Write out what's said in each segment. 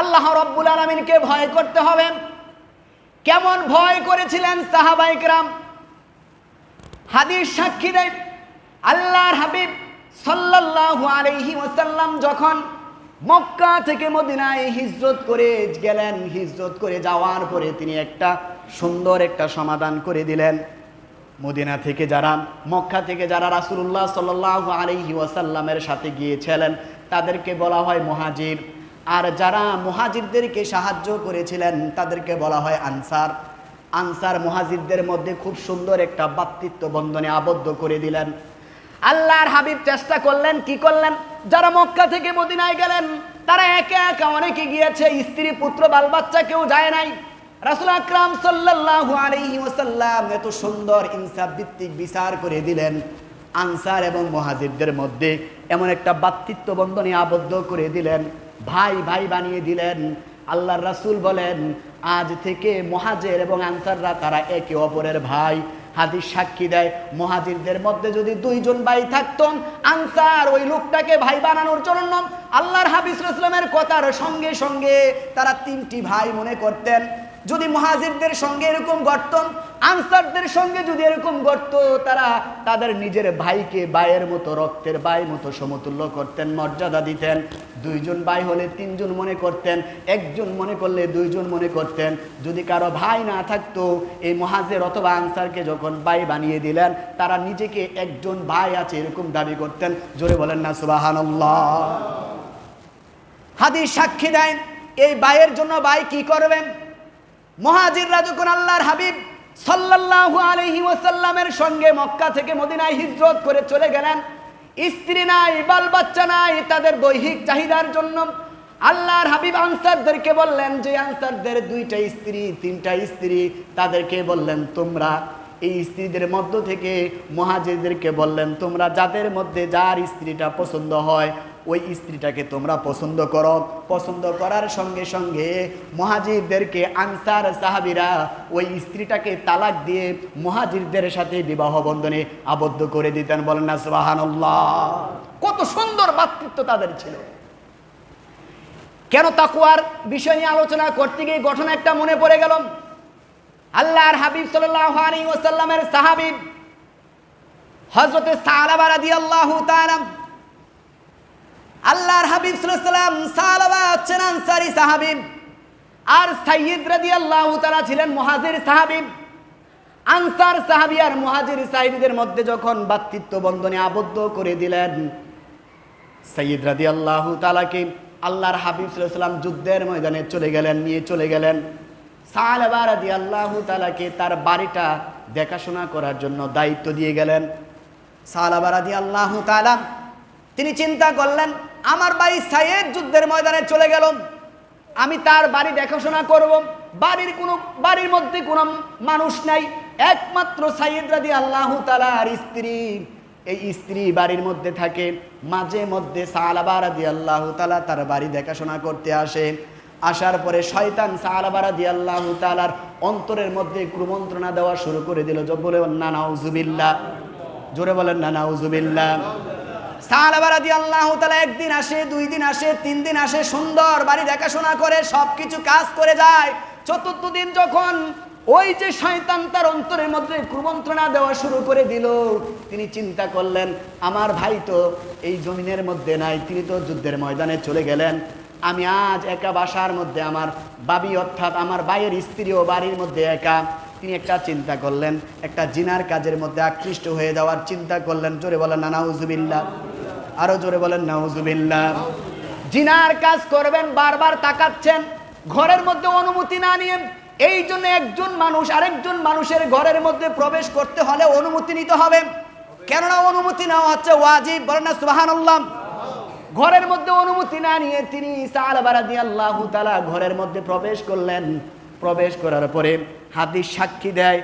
আল্লাহ রব্বুল আলমিনকে ভয় করতে হবে। কেমন ভয় করেছিলেন সাহাবাইকরাম হাদিস সাক্ষী দেয়, আল্লাহর হাবিব সাল্লাল্লাহু আলাইহি ওয়াসাল্লাম যখন মক্কা থেকে মদিনায় হিজরত করে গেলেন, হিজরত করে যাওয়ার পরে তিনি একটা সুন্দর একটা সমাধান করে দিলেন। মদিনা থেকে যারা, মক্কা থেকে যারা রাসূলুল্লাহ সাল্লাল্লাহু আলাইহি ওয়াসাল্লামের সাথে গিয়েছিলেন, তাদেরকে বলা হয় মুহাজির। আর যারা মুহাজিরদেরকে সাহায্য করেছিলেন, তাদেরকে বলা হয় আনসার। আনসার মুহাজিরদের মধ্যে খুব সুন্দর একটা বাতৃত্ব বন্ধনে আবদ্ধ করে দিলেন। আল্লাহর হাবিব চেষ্টা করলেন, কি করলেন? যারা মক্কা থেকে মদিনায় গেলেন, তারা একে একে অনেকে গিয়েছে, স্ত্রী, পুত্র, বাল বাচ্চা কেউ যায় নাই। রাসুল আকরাম সাল্লাল্লাহু আলাইহি ওয়াসাল্লাম এত সুন্দর ইনসাফ ভিত্তিক বিচার করে দিলেন আনসার এবং মহাজিরদের মধ্যে। এমন একটা বাতৃত্ব বন্ধনে আবদ্ধ করে দিলেন। ভাই ভাই বানিয়ে দিলেন। আল্লাহর রাসূল বলেন, আজ থেকে মহাজের এবং আনসাররা তারা একে অপরের ভাই। হাদিস সাক্ষী দেয়, মহাজিরদের মধ্যে যদি দুইজন ভাই থাকতো আনসার ওই লোকটাকে ভাই বানানোর জন্য আল্লাহর হাবিস ইসলামের কথার সঙ্গে সঙ্গে তারা তিনটি ভাই মনে করতেন। যদি মহাজিরদের সঙ্গে এরকম ঘটত আনসারদের সঙ্গে যদি এরকম ঘটত তারা তাদের নিজের ভাইকে ভাইয়ের মতো, রক্তের ভাই মতো সমতুল্য করতেন, মর্যাদা দিতেন। দুইজন ভাই হলে তিনজন মনে করতেন, একজন মনে করলে দুইজন মনে করতেন। যদি কারও ভাই না থাকতো, এই মহাজের অথবা আনসারকে যখন ভাই বানিয়ে দিলেন, তারা নিজেকে একজন ভাই আছে এরকম দাবি করতেন। জোরে বলেন না সুবাহান্লাহ হাদিস সাক্ষী দেন, এই ভাইয়ের জন্য ভাই কি করবেন? মহাজিররা যখন আল্লাহর হাবিব সাল্লাল্লাহু আলাইহি ওয়াসাল্লামের সঙ্গে মক্কা থেকে মদিনায় হিজরত করে চলে গেলেন। স্ত্রী নাই, বাল বাচ্চা নাই, তাদের দৈহিক চাহিদার জন্য আল্লাহর হাবিব আনসারদেরকে বললেন যে, আনসারদের দুইটা স্ত্রী, তিনটা স্ত্রী। তাদেরকে বললেন, তোমরা এই স্ত্রীদের মধ্য থেকে মহাজিরদেরকে বললেন, তোমরা যাদের মধ্যে যার স্ত্রীটা পছন্দ হয় ওই স্ত্রীটাকে তোমরা পছন্দ করো। পছন্দ করার সঙ্গে সঙ্গে মহাজিরদেরকে আনসার সাহাবিরা ওই স্ত্রীটাকে তালাক দিয়ে মহাজিরদের সাথে বিবাহ বন্ধনে আবদ্ধ করে দিতেন। বলেন না, সুবহানাল্লাহ। কত সুন্দর বাতৃত্ব তাদের ছিল। কেন তাকুয়ার বিষয় নিয়ে আলোচনা করতে গিয়ে ঘটনা একটা মনে পড়ে গেল। আল্লাহর হাবিব সাল্লাল্লাহু আলাইহি ওয়াসাল্লামের সাহাবী হযরতে সালাবা রাদিয়াল্লাহু তাআলা আল্লাহর হাবিব সাল্লাম সালাবা হচ্ছেন আনসারি সাহাবিব আর সাইয়দ রাদিয়াল্লাহু তাআলা ছিলেন মুহাজির সাহাবিব আনসার সাহাবি আর মুহাজির সাহাবীদের মধ্যে যখন বাতৃত্ব বন্ধনে আবদ্ধ করে দিলেন সাইয়দ রাদিয়াল্লাহু তালাকে আল্লাহর হাবিব সাল্লাম যুদ্ধের ময়দানে চলে গেলেন, নিয়ে চলে গেলেন। সালাবা রাদিয়াল্লাহু তালাকে তার বাড়িটা দেখাশোনা করার জন্য দায়িত্ব দিয়ে গেলেন। সালাবা রাদিয়াল্লাহু তালা তিনি চিন্তা করলেন আমার ভাই সাইয়েদ যুদ্ধের ময়দানে চলে গেল আমি তার বাড়ি দেখাশোনা করব। বাড়ির কোনো, বাড়ির মধ্যে কোনো মানুষ নাই। একমাত্র সাইয়েদ রাদি আল্লাহ তালার স্ত্রী। এই স্ত্রী বাড়ির মধ্যে থাকে। মাঝে মধ্যে সালাবা রাদি আল্লাহ তালা তার বাড়ি দেখাশোনা করতে আসে। আসার পরে শয়তান সালাবা রাদি আল্লাহ তালার অন্তরের মধ্যে কুমন্ত্রণা দেওয়া শুরু করে দিল। বলে না নাউজুবিল্লাহ জোরে বলেন, না নাউজুবিল্লাহ আল্লাহ তালা একদিন আসে দুই দিন আসে তিন দিন আসে, সুন্দর বাড়ি দেখাশোনা করে সব কিছু কাজ করে যায়। চতুর্থ দিন যখন ওই যে শয়তান তার অন্তরের মধ্যে কুমন্ত্রণা দেওয়া শুরু করে দিল, তিনি চিন্তা করলেন, আমার ভাই তো এই জমিনের মধ্যে নাই, তিনি তো যুদ্ধের ময়দানে চলে গেলেন। আমি আজ একা বাসার মধ্যে, আমার বাবি অর্থাৎ আমার ভাইয়ের স্ত্রীও বাড়ির মধ্যে একা। তিনি একটা চিন্তা করলেন, একটা জিনার কাজের মধ্যে আকৃষ্ট হয়ে যাওয়ার চিন্তা করলেন, জোরে বলেন, নানাউজুবিল্লাহ। আরও জোরে বলেন, নাউজুবিল্লাহ। জিনার কাজ করবেন, বারবার তাকাচ্ছেন, ঘরের মধ্যে অনুমতি না নিয়ে এই জন্য একজন মানুষ, আরেকজন মানুষের ঘরের মধ্যে প্রবেশ করতে হলে অনুমতি নিতে হবে। কেননা অনুমতি নেওয়া হচ্ছে ওয়াজিব, বলেন না, সুবহানাল্লাহ। ঘরের মধ্যে অনুমতি না নিয়ে তিনি সালাবারাদি আল্লাহ তালা ঘরের মধ্যে প্রবেশ করলেন। প্রবেশ করার পরে হাদিস সাক্ষী দেয়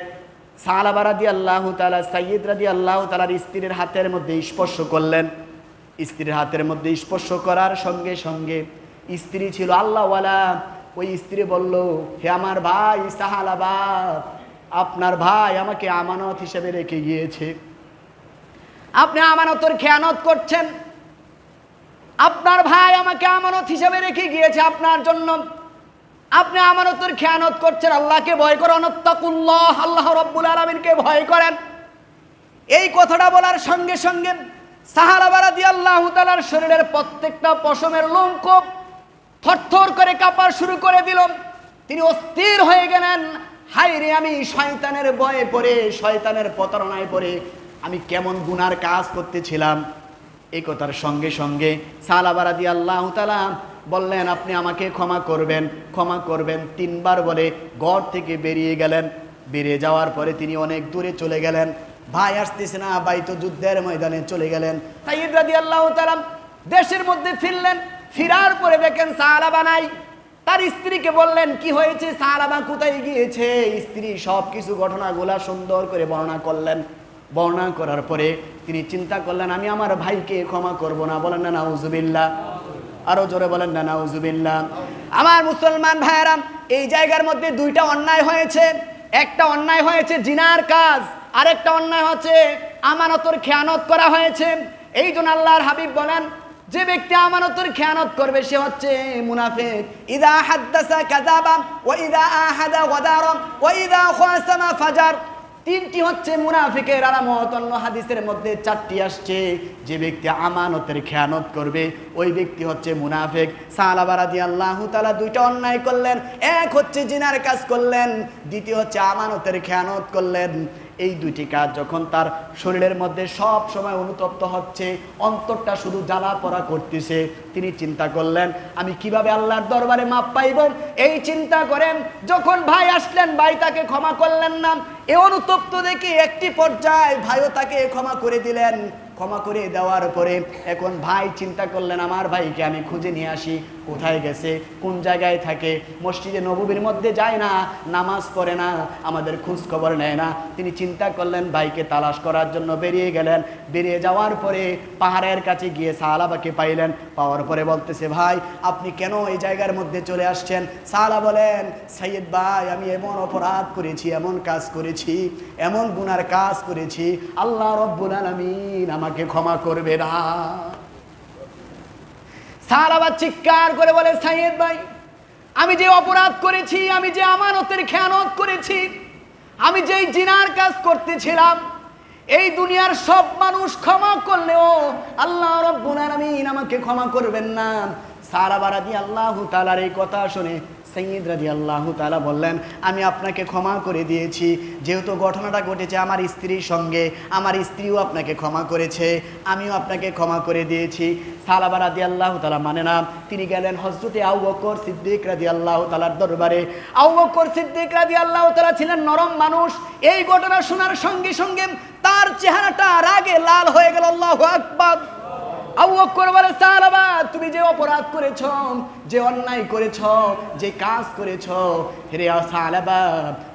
সালাবারাদি আল্লাহ তালা সাইয়দ রাদি আল্লাহ তালার স্ত্রীর হাতের মধ্যে স্পর্শ করলেন। স্ত্রীর হাতের মধ্যে স্পর্শ করার সঙ্গে সঙ্গে স্ত্রী ছিল আল্লাহওয়ালা। ওই স্ত্রী বলল, হে আমার ভাই সাহালাবা আপনার ভাই আমাকে আমানত হিসেবে রেখে গিয়েছে। আপনি আমানতর খেয়ানত করছেন। আপনার ভাই আমাকে আমানত হিসেবে রেখে গিয়েছে আপনার জন্য। আপনি আমানতের খেয়ানত করছেন, আল্লাহকে ভয় করেন অত্তাকুল্লাহ আল্লাহ রব্বুল আলমিনকে ভয় করেন। এই কথাটা বলার সঙ্গে সঙ্গে সাহারাবারা দিয়ে শরীরের প্রত্যেকটা পশমের লোমকূপ থরথর করে কাঁপার শুরু করে দিল। তিনি অস্থির হয়ে গেলেন। হাই রে, আমি শয়তানের ভয়ে পড়ে, শয়তানের প্রতারণায় পড়ে। আমি কেমন গুনার কাজ করতেছিলাম। এই কথার সঙ্গে সঙ্গে সালাবারা দিয়ে আল্লাহ বললেন, আপনি আমাকে ক্ষমা করবেন ক্ষমা করবেন। তিনবার বলে ঘর থেকে বেরিয়ে গেলেন। বেরিয়ে যাওয়ার পরে তিনি অনেক দূরে চলে গেলেন। ভাই আসতেছে না, ভাই তো যুদ্ধের ময়দানে চলে গেলেন। সাইয়দ রাদি আল্লাহ তালাম দেশের মধ্যে ফিরলেন, ফিরার পরে দেখেন সাহারাবা নাই। তার স্ত্রীকে বললেন, কি হয়েছে সাহারাবা কোথায় গিয়েছে? স্ত্রী সব কিছু ঘটনাগুলা সুন্দর করে বর্ণনা করলেন। বর্ণনা করার পরে তিনি চিন্তা করলেন, আমি আমার ভাইকে ক্ষমা করব না। বলেন, না, নাউজুবিল্লাহ। আরও জোরে বলেন, না, নাউজুবিল্লাহ। আমার মুসলমান ভাইয়েরা, এই জায়গার মধ্যে দুইটা অন্যায় হয়েছে। একটা অন্যায় হয়েছে জিনার কাজ। আরেকটা অন্যায় হচ্ছে, আমানতর খেয়ানত করা হয়েছে। এই জন্য আল্লাহর হাবিব বলেন, যে ব্যক্তি আমানতের খেয়ানত করবে, সে হচ্ছে মুনাফিক। ইদা হাদ্দাসা কাযাবা ওয়া ইদা আহাদা গাদারা ওয়া ইদা খাসামা ফাজার। তিনটি হচ্ছে মুনাফিকের আলামত, অন্য হাদিসের মধ্যে চারটি আসছে। যে ব্যক্তি আমানতের খেয়ানত করবে, ওই ব্যক্তি হচ্ছে মুনাফিক। সালাবারাদি আল্লাহ তালা দুইটা অন্যায় করলেন। এক হচ্ছে জিনার কাজ করলেন, দ্বিতীয় হচ্ছে আমানতের খেয়ানত করলেন। এই দুইটি কাজ যখন তার শরীরের মধ্যে সব সময় অনুতপ্ত হচ্ছে, অন্তরটা শুধু জ্বালা পড়া করতেছে, তিনি চিন্তা করলেন, আমি কীভাবে আল্লাহর দরবারে মাপ পাইব? এই চিন্তা করেন, যখন ভাই আসলেন, ভাই তাকে ক্ষমা করলেন না, এ অনুতপ্ত দেখি একটি পর্যায়ে ভাইও তাকে ক্ষমা করে দিলেন। ক্ষমা করে দেওয়ার পরে এখন ভাই চিন্তা করলেন, আমার ভাইকে আমি খুঁজে নিয়ে আসি, কোথায় গেছে, কোন জায়গায় থাকে, মসজিদে নবীর মধ্যে যায় না, নামাজ পড়ে না, আমাদের খোঁজ খবর নেয় না। তিনি চিন্তা করলেন, ভাইকে তালাশ করার জন্য বেরিয়ে গেলেন। বেরিয়ে যাওয়ার পরে পাহাড়ের কাছে গিয়ে সাহালাবাকে পাইলেন। পাওয়ার পরে বলতেছে, ভাই, আপনি কেন এই জায়গার মধ্যে চলে আসছেন? সাহালা বলেন, সাইয়েদ ভাই, আমি এমন অপরাধ করেছি, এমন কাজ করেছি, এমন গুনার কাজ করেছি। আল্লাহ রব্বুল আলামিন আমাকে ক্ষমা করবে না। স্যার আবার চিৎকার করে বলে, সাইয়েদ ভাই, আমি যে অপরাধ করেছি, আমি যে আমানতের খেয়ানত করেছি, আমি যেই জিনার কাজ করতেছিলাম, এই দুনিয়ার সব মানুষ ক্ষমা করলেও আল্লাহ রব্বুল আলামিন আমাকে ক্ষমা করবেন না। সারা বারাদি আল্লাহ তালার এই কথা শুনে সৈয়দ রাজি আল্লাহ তালা বললেন, আমি আপনাকে ক্ষমা করে দিয়েছি। যেহেতু ঘটনাটা ঘটেছে আমার স্ত্রীর সঙ্গে, আমার স্ত্রীও আপনাকে ক্ষমা করেছে। আমিও আপনাকে ক্ষমা করে দিয়েছি। সালাবা রাদি আল্লাহ তালা মানে না, তিনি গেলেন হজরতে আউ বকর সিদ্দিক রাজি আল্লাহ তালার দরবারে। আউ বকর সিদ্দিক রাজি আল্লাহ তালা ছিলেন নরম মানুষ। এই ঘটনা শোনার সঙ্গে সঙ্গে তার চেহারাটা রাগে লাল হয়ে গেল। আল্লাহ আকবার। অক্কর বলে সাহাবা তুমি যে অপরাধ করেছ যে অন্যায় করেছ, যে কাজ করেছ, হেরে সাহাবা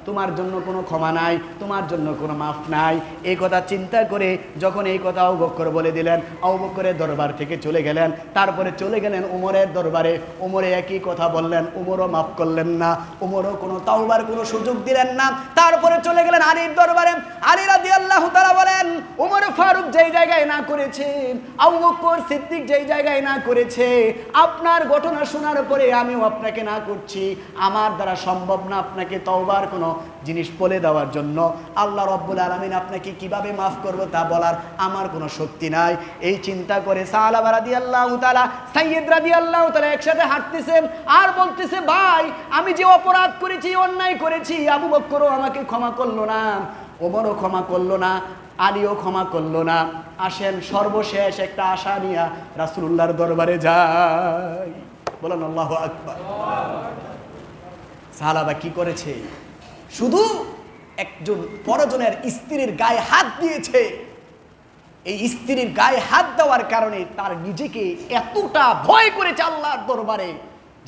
তোমার জন্য কোনো ক্ষমা নাই, তোমার জন্য কোনো মাফ নাই। এই কথা চিন্তা করে যখন এই কথা আবু বকর বলে দিলেন, আবু বকরের দরবার থেকে চলে গেলেন। তারপরে চলে গেলেন উমরের দরবারে। উমরে একই কথা বললেন, উমরও মাফ করলেন না, উমরও কোনো তাওবার, কোনো সুযোগ দিলেন না। তারপরে চলে গেলেন আলীর দরবারে। আলী রাদি আল্লাহ তারা বলেন, উমর ফারুক যেই জায়গায় না করেছে, আবু সিদ্দিক যেই জায়গায় না করেছে, আপনার ঘটনা শোনার পরে আমিও আপনাকে না করছি। আমার দ্বারা সম্ভব না আপনাকে তওবার কোনো জিনিস বলে দেওয়ার জন্য। আল্লাহ রব্বুল আলমিন আপনাকে কীভাবে মাফ করব তা বলার আমার কোনো শক্তি নাই। এই চিন্তা করে সাহাবা রাদি আল্লাহ তালা সাইয়েদ রাদি আল্লাহ তালা একসাথে হাঁটতেছে আর বলতেছে, ভাই, আমি যে অপরাধ করেছি, অন্যায় করেছি, আবু বক্করও আমাকে ক্ষমা করল না, ওমরও ক্ষমা করল না, আলীও ক্ষমা করল না। আসেন সর্বশেষ একটা আশা নিয়া রাসুল্লাহর দরবারে যাই। বলেন, আল্লাহ আকবার। সাহাবা কি করেছে? শুধু একজন পরজনের স্ত্রীর গায়ে হাত দিয়েছে। এই স্ত্রীর গায়ে হাত দেওয়ার কারণে তার নিজেকে এতটা ভয় করেছে আল্লাহর দরবারে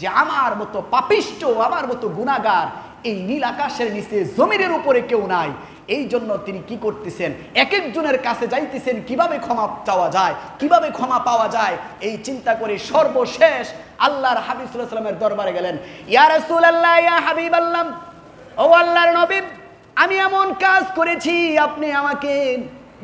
যে আমার মতো পাপিষ্ট, আমার মতো গুণাগার এই নীল আকাশের নিচে জমিনের উপরে কেউ নাই। এই জন্য তিনি কি করতেছেন? এক একজনের কাছে যাইতেছেন, কীভাবে ক্ষমা চাওয়া যায়? কীভাবে ক্ষমা পাওয়া যায়? এই চিন্তা করে সর্বশেষ আল্লাহর হাবিব সাল্লামের দরবারে গেলেন। রাসূলুল্লাহ, ইয়া হাবিব আল্লাহ, ও আল্লাহর আমি এমন কাজ করেছি, আপনি আমাকে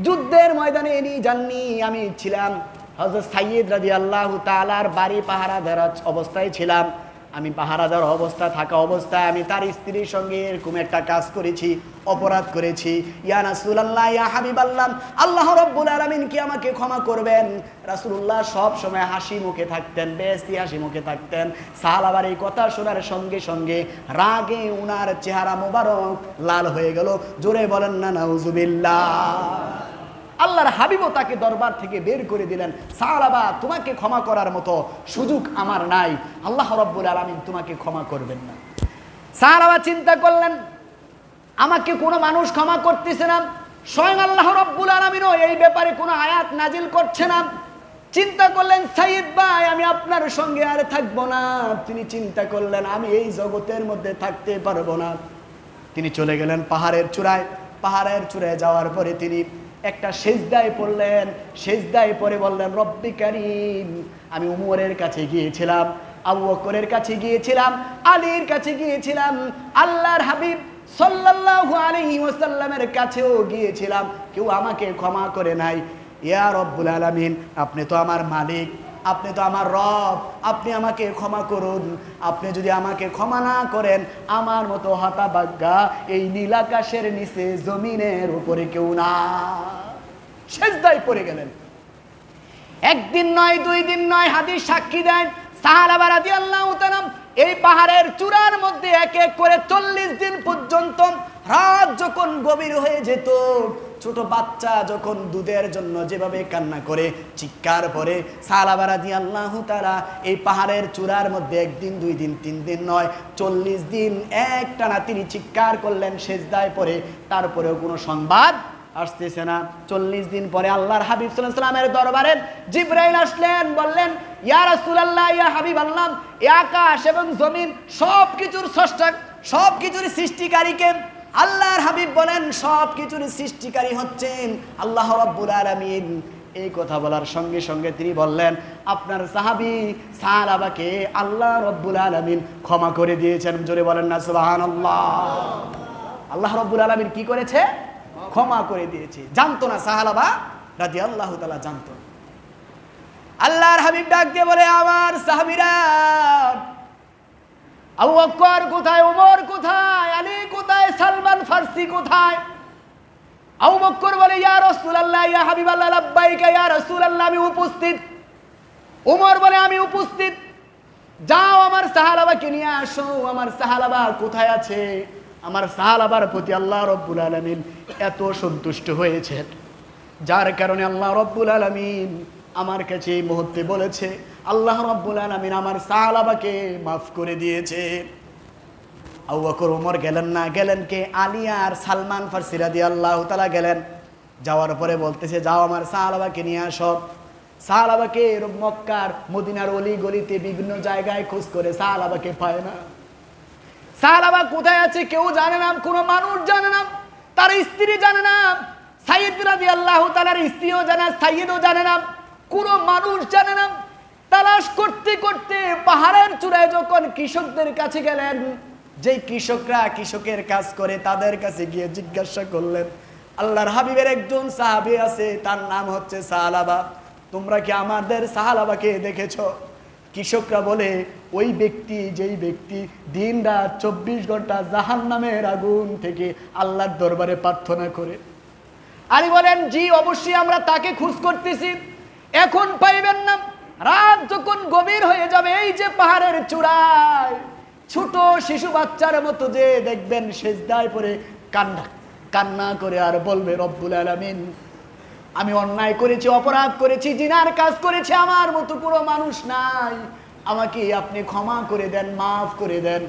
যুদ্ধের ময়দানে নিয়ে যাননি। আমি ছিলাম হজরত সাইয়দ রাজি আল্লাহ তালার বাড়ি পাহারা দেওয়ার অবস্থায় ছিলাম। আমি পাহারা দেওয়ার অবস্থা, থাকা অবস্থায় আমি তার স্ত্রীর সঙ্গে এরকম একটা কাজ করেছি, অপরাধ করেছি। ইয়া রাসূলুল্লাহ, ইয়া হাবিবাল্লাহ, আল্লাহ আল্লাহ রব্বুল আলামিন কি আমাকে ক্ষমা করবেন? রাসূলুল্লাহ সব সময় হাসি মুখে থাকতেন বেস্তি হাসি মুখে থাকতেন। সাহালাবার এই কথা শোনার সঙ্গে সঙ্গে রাগে উনার চেহারা মোবারক লাল হয়ে গেল। জোরে বলেন না না, নাউজুবিল্লাহ। আল্লাহর হাবিবও তাকে দরবার থেকে বের করে দিলেন। সাহাবা, তোমাকে ক্ষমা করার মতো সুযোগ আমার নাই। আল্লাহ রব্বুল আলমিন তোমাকে ক্ষমা করবেন না। সাহাবা চিন্তা করলেন, আমাকে কোনো মানুষ ক্ষমা করতেছে না। স্বয়ং আল্লাহ রব্বুল আলমিনও এই ব্যাপারে কোনো আয়াত নাজিল করছে না। চিন্তা করলেন সাইদ ভাই, আমি আপনার সঙ্গে আর থাকব না। তিনি চিন্তা করলেন, আমি এই জগতের মধ্যে থাকতে পারব না। তিনি চলে গেলেন পাহাড়ের চূড়ায়। পাহাড়ের চূড়ায় যাওয়ার পরে তিনি একটা সেজদায় পড়লেন, সেজদায় পরে বললেন, রব্বি কারিম, আমি উমরের কাছে গিয়েছিলাম, আবু অকরের কাছে গিয়েছিলাম, আলীর কাছে গিয়েছিলাম, আল্লাহর হাবিব সাল্লাল্লাহু আলাইহি ওয়াসাল্লামের কাছেও গিয়েছিলাম। কেউ আমাকে ক্ষমা করে নাই। ইয়া রব্বুল আলামিন, আপনি তো আমার মালিক। আপনি তো আমার রব, আপনি আমাকে ক্ষমা করুন। আপনি যদি আমাকে ক্ষমা না করেন, আমার মতো হতাবাগ্যা এই নীলাকাশের নিচে জমিনের উপরে কেউ না। সেজদায় পড়ে গেলেন। একদিন নয়, দুই দিন নয়, হাদিস সাক্ষী দেন। সাহারাবা রাজি আল্লাহ এই পাহাড়ের চূড়ার মধ্যে এক এক করে চল্লিশ দিন পর্যন্ত রাত যখন গভীর হয়ে যেত, ছোট বাচ্চা যখন দুধের জন্য যেভাবে কান্না করে, চিৎকার পরে সালাবারা দিয়ে আল্লাহ তারা এই পাহাড়ের চূড়ার মধ্যে একদিন, দুই দিন, তিন দিন নয়, চল্লিশ দিন, একটানা তিনি চিৎকার করলেন, সেজদায় পরে তারপরেও কোনো সংবাদ আসতেছে না। চল্লিশ দিন পরে আল্লাহর হাবিব সাল্লামের দরবারে জিব্রাইল আসলেন, বললেন, ইয়া রাসূলুল্লাহ, ইয়া হাবিব আল্লাহ আকাশ এবং জমিন সব কিছুর স্রষ্টা সব কিছুর সৃষ্টিকারীকে আল্লাহর হাবিব বলেন, সব কিছুর সৃষ্টিকারী হচ্ছেন আল্লাহ রাব্বুল আলামিন। এই কথা বলার সঙ্গে সঙ্গে তিনি বললেন, আপনার সাহাবি সাহাবাকে আল্লাহ রব্বুল আলামিন ক্ষমা করে দিয়েছেন। জোরে বলেন না, সুবহানাল্লাহ। আল্লাহ রব্বুল আলামিন কি করেছে? ক্ষমা করে দিয়েছে। জানতো না সাহালাবা রাজি আল্লাহ তালা জানতো। আল্লাহর হাবিব ডাক দিয়ে বলে, আমার সাহাবিরা আবু বকর কোথায়, ওমর কোথায়, আলী কোথায়, সালমান ফার্সি কোথায়? আবু বকর বলে, ইয়া রাসূলুল্লাহ, ইয়া হাবিবাল্লাহ, লাব্বাইকা, ইয়া রাসূলুল্লাহ, আমি উপস্থিত। ওমর বলে, আমি উপস্থিত। যাও আমার সাহালাবাকে নিয়ে আসো। আমার সাহালাবা কোথায় আছে? আমার সাহালাবার প্রতি আল্লাহ রব্বুল আলমিন এত সন্তুষ্ট হয়েছেন। যার কারণে আল্লাহ রব্বুল আলমিন আমার কাছে এই মুহূর্তে বলেছে, আল্লাহ রব্বুল আলমিন আমার সাহালাবাকে মাফ করে দিয়েছে। আবু বকর ওমর গেলেন না, গেলেন কে? আলিয়া আর সালমান ফার্সিরা আল্লাহ তালা গেলেন। যাওয়ার পরে বলতেছে, যাও আমার সাহালাবাকে নিয়ে আসো। সাহালাবাকে মক্কার মদিনার অলি গলিতে বিভিন্ন জায়গায় খোঁজ করে সাহালাবাকে পায় না। সাহালাবা কোথায় আছে কেউ জানে না, কোনো মানুষ জানে না, তার স্ত্রী জানে না সাইদ রাজি আল্লাহ তালার স্ত্রীও জানে না সাইদও জানে না। কোনো মানুষ জানে না। তালাশ করতে করতে পাহাড়ের চূড়ায় যখন কৃষকদের কাছে গেলেন, যেই কৃষকরা কৃষকের কাজ করে তাদের কাছে গিয়ে জিজ্ঞাসা করলেন, আল্লাহর হাবিবের একজন সাহাবি আছে, তার নাম হচ্ছে সাহালাবা। তোমরা কি আমাদের সাহালাবাকে দেখেছ? কৃষকরা বলে, ওই ব্যক্তি, যেই ব্যক্তি দিন রাত চব্বিশ ঘণ্টা জাহান নামের আগুন থেকে আল্লাহর দরবারে প্রার্থনা করে। আলী বলেন, জি, অবশ্যই আমরা তাকে খুঁজ করতেছি। এখন পাইবেন না। রাত যখন গভীর হয়ে যাবে, এই যে পাহাড়ের চূড়ায়, ছোট শিশু বাচ্চার মতো যে দেখবেন সেজদায় পরে কান্না কান্না করে আর বলবে, রব্বুল আলামিন, আমি অন্যায় করেছি, অপরাধ করেছি, জিনার কাজ করেছি, আমার মতো পুরো মানুষ নাই। আমাকে আপনি ক্ষমা করে দেন, মাফ করে দেন।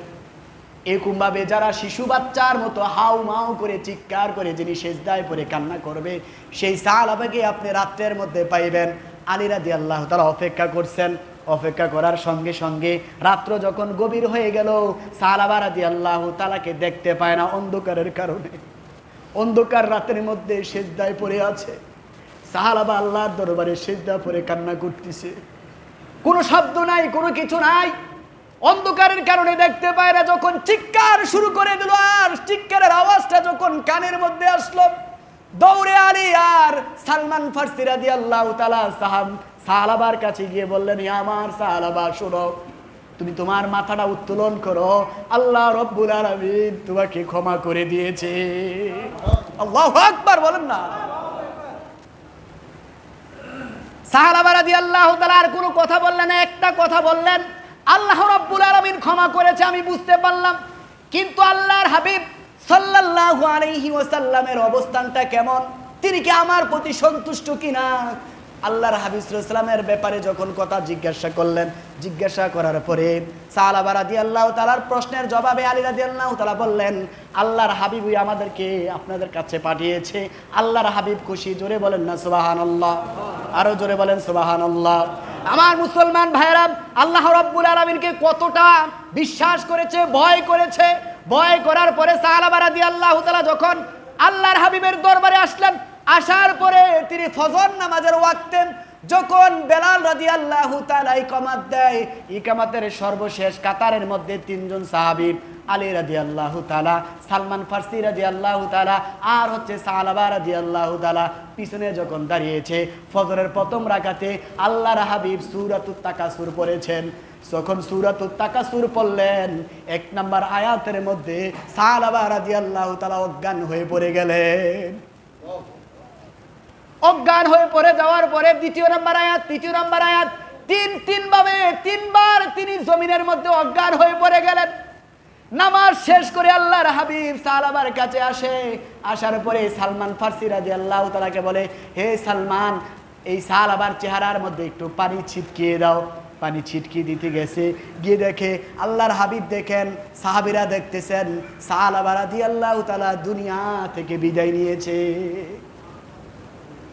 এরকম ভাবে যারা শিশু বাচ্চার মতো হাউ মাউ করে, চিৎকার করে, যিনি সেজদায় পরে কান্না করবে, সেই সাহালাবাকে আপনি রাত্রের মধ্যে পাইবেন। আলীরা দিয়ে আল্লাহ তারা অপেক্ষা করছেন। অপেক্ষা করার সঙ্গে সঙ্গে রাত্র যখন গভীর হয়ে গেল সাহালাবারা দিয়ে আল্লাহ তালাকে দেখতে পায় না অন্ধকারের কারণে। অন্ধকার রাতের মধ্যে সেজদায় পড়ে আছে। সাহালাবা আল্লাহর দরবারে সেজদা পরে কান্না করতেছে। কোনো শব্দ নাই, কোনো কিছু নাই। অন্ধকারের কারণে দেখতে পায় না, যখন চিৎকার শুরু করে দিল আর চিৎকারের আওয়াজটা যখন কানের মধ্যে আসলো। দৌড়ে আলী আর সালমান ফার্সি রাদি আল্লাহ তালা সাহাব সাহালাবার কাছে গিয়ে বললেন আমার সাহালাবা শোনো, তুমি তোমার মাথাটা উত্তোলন করো। আল্লাহ রব্বুল আলামিন তোমাকে ক্ষমা করে দিয়েছে। আল্লাহু আকবার, বলেন না। সাহালাবা রাদি আল্লাহ তালা আর কোনো কথা বললেন একটা কথা বললেন, আল্লাহ রব্বুল আলামিন ক্ষমা করেছে, আমি বুঝতে পারলাম। কিন্তু আল্লাহর হাবিব সাল্লাল্লাহু আলাইহি ওয়াসাল্লামের অবস্থানটা কেমন? তিনি কি আমার প্রতি সন্তুষ্ট কিনা? আল্লাহর হাবিব ইসলামের ব্যাপারে যখন কথা জিজ্ঞাসা করলেন, জিজ্ঞাসা করার পরে সাহাবা রাদি আল্লাহ তালার প্রশ্নের জবাবে আলী রাদি আল্লাহ তালা বললেন, আল্লাহর হাবিবই আমাদেরকে আপনাদের কাছে পাঠিয়েছে। আল্লাহর হাবিব খুশি, জোরে বলেন না সুবাহান আল্লাহ আরও জোরে বলেন সুবাহান আল্লাহ আমার মুসলমান ভাইরা আল্লাহ রব্বুল আলমিনকে কতটা বিশ্বাস করেছে, ভয় করেছে, ভয় করার পরে সাহাবা রাদি আল্লাহ তালা যখন আল্লাহর হাবিবের দরবারে আসলেন, আসার পরে তিনি ফজর নামাজের ওয়াক্তেন, যখন বেলাল রাদি আল্লাহ তালা ইকামাত দেয়, ইকামাতের সর্বশেষ কাতারের মধ্যে তিনজন সাহাবিব আলী রাদি আল্লাহ তালা সালমান ফার্সি রাদি আল্লাহ তালা আর হচ্ছে সালাবা রাদি আল্লাহ তালা পিছনে যখন দাঁড়িয়েছে, ফজরের প্রথম রাখাতে আল্লাহর হাবিব সুরাতুত তাকাসুর পড়েছেন। যখন সুরাতুত তাকাসুর পড়লেন, এক নাম্বার আয়াতের মধ্যে সালাবা রাদি আল্লাহ তালা অজ্ঞান হয়ে পড়ে গেলেন। অজ্ঞান হয়ে পড়ে যাওয়ার পরে দ্বিতীয় নাম্বার আয়াত, তৃতীয় নাম্বার আয়াত, তিন তিন ভাবে তিনবার তিনি জমিনের মধ্যে অজ্ঞান হয়ে পড়ে গেলেন। নামাজ শেষ করে আল্লাহর হাবিব সালাবার কাছে আসে, আসার পরে সালমান ফার্সি রাজি আল্লাহ তালাকে বলে, হে সালমান, এই সালাবার চেহারার মধ্যে একটু পানি ছিটকিয়ে দাও। পানি ছিটকিয়ে দিতে গেছে, গিয়ে দেখে আল্লাহর হাবিব দেখেন, সাহাবিরা দেখতেছেন সালাবার রাজি আল্লাহ তালা দুনিয়া থেকে বিদায় নিয়েছে।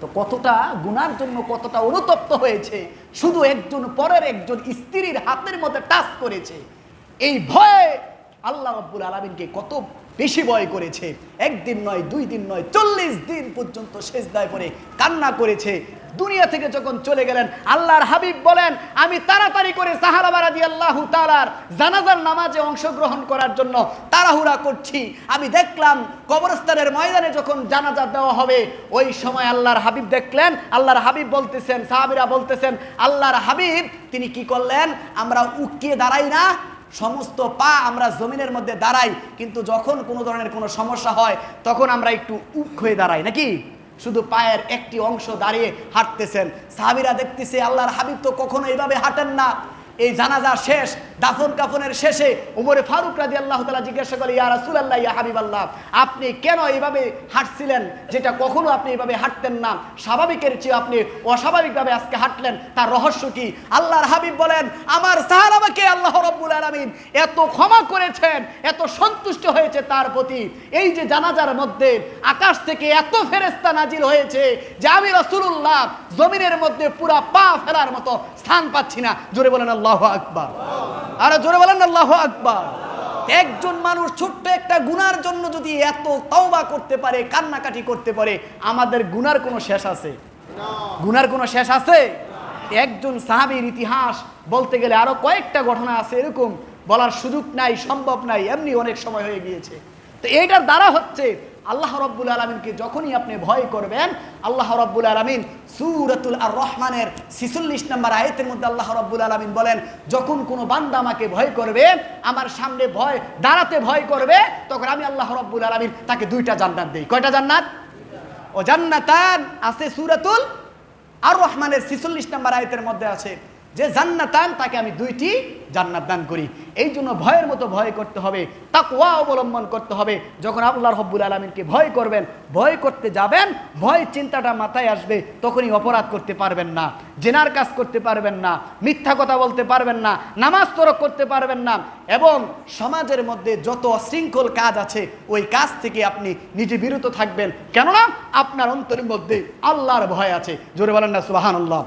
তো কতটা গুনার জন্য কতটা অনুতপ্ত হয়েছে, শুধু একজন পরের একজন স্ত্রীর হাতের মধ্যে টাচ করেছে। এই ভয়ে আল্লাহ রব্বুল আলমিনকে কত বেশি ভয় করেছে। একদিন নয়, দুই দিন নয়, চল্লিশ দিন পর্যন্ত শেষ দায় পরে কান্না করেছে। দুনিয়া থেকে যখন চলে গেলেন, আল্লাহর হাবিব বলেন, আমি তাড়াতাড়ি করে সাহারাবারা দিয়ে আল্লাহ তালার জানাজার নামাজে অংশগ্রহণ করার জন্য তাড়াহুড়া করছি। আমি দেখলাম কবরস্থানের ময়দানে যখন জানাজা দেওয়া হবে, ওই সময় আল্লাহর হাবিব দেখলেন, আল্লাহর হাবিব বলতেছেন, সাহাবিরা বলতেছেন, আল্লাহর হাবিব, তিনি কি করলেন? আমরা উকিয়ে দাঁড়াই না সমস্ত পা আমরা জমিনের মধ্যে দাঁড়াই, কিন্তু যখন কোনো ধরনের কোনো সমস্যা হয়, তখন আমরা একটু উক হয়ে দাঁড়াই, নাকি? শুধু পায়ের একটি অংশ দাঁড়িয়ে হাঁটতেছেন। সাহাবিরা দেখতেছে, আল্লাহর হাবিব তো কখনো এইভাবে হাঁটেন না। এই জানাজা শেষ, দাফন কাফনের শেষে উমরে ফারুক রাজি আল্লাহ তালা জিজ্ঞাসা করে ইয়া রাসুল আল্লাহ ইয়া হাবিব আল্লাহ আপনি কেন এইভাবে হাঁটছিলেন যেটা কখনো আপনি এইভাবে হাঁটতেন না? স্বাভাবিকের চেয়ে আপনি অস্বাভাবিকভাবে আজকে হাঁটলেন, তার রহস্য কি? আল্লাহর হাবিব বলেন, আমার সাহারাবাকে আল্লাহ রব্বুল আলমিন এত ক্ষমা করেছেন, এত সন্তুষ্ট হয়েছে তার প্রতি। এই যে জানাজার মধ্যে আকাশ থেকে এত ফেরেস্তা নাজিল হয়েছে যে আমি রসুল্লাহ জমিনের মধ্যে পুরা পা ফেলার মতো স্থান পাচ্ছি না। জোরে বলেন আল্লাহ আকবার। আর জোরে বলেন আল্লাহ আকবার। একজন মানুষ ছোট্ট একটা গুনার জন্য যদি এত তওবা করতে পারে, কান্নাকাটি করতে পারে, আমাদের গুনার কোনো শেষ আছে? গুনার কোনো শেষ আছে? একজন সাহাবীর ইতিহাস বলতে গেলে আরও কয়েকটা ঘটনা আছে এরকম, বলার সুযোগ নাই, সম্ভব নাই, এমনি অনেক সময় হয়ে গিয়েছে। তো এইটার দ্বারা হচ্ছে আল্লাহ রব্বুল আলমিনকে যখনই আপনি ভয় করবেন, আল্লাহ রব্বুল আলমিন সুরাতুল আর রহমানের ছিচল্লিশ নম্বর আয়তের মধ্যে আল্লাহ রব্বুল আলমিন বলেন, যখন কোনো বান্দা আমাকে ভয় করবে, আমার সামনে ভয়, দাঁড়াতে ভয় করবে, তখন আমি আল্লাহ রব্বুল আলমিন তাকে দুইটা জান্নাত দিই। কয়টা জান্নাত? ও জান্নাতান আছে সুরাতুল আর রহমানের ছিচল্লিশ নম্বর আয়তের মধ্যে আছে যে জান্নাতান, তাকে আমি দুইটি জান্নাত দান করি। এই জন্য ভয়ের মতো ভয় করতে হবে, তাকওয়া অবলম্বন করতে হবে। যখন আল্লাহর রব্বুল আলমিনকে ভয় করবেন, ভয় করতে যাবেন, ভয় চিন্তাটা মাথায় আসবে, তখনই অপরাধ করতে পারবেন না, জেনার কাজ করতে পারবেন না, মিথ্যা কথা বলতে পারবেন না, নামাজ তরক করতে পারবেন না এবং সমাজের মধ্যে যত অশৃঙ্খল কাজ আছে, ওই কাজ থেকে আপনি নিজে বিরত থাকবেন। কেননা আপনার অন্তরের মধ্যে আল্লাহর ভয় আছে। জোরে বলেন না সুবাহান আল্লাহ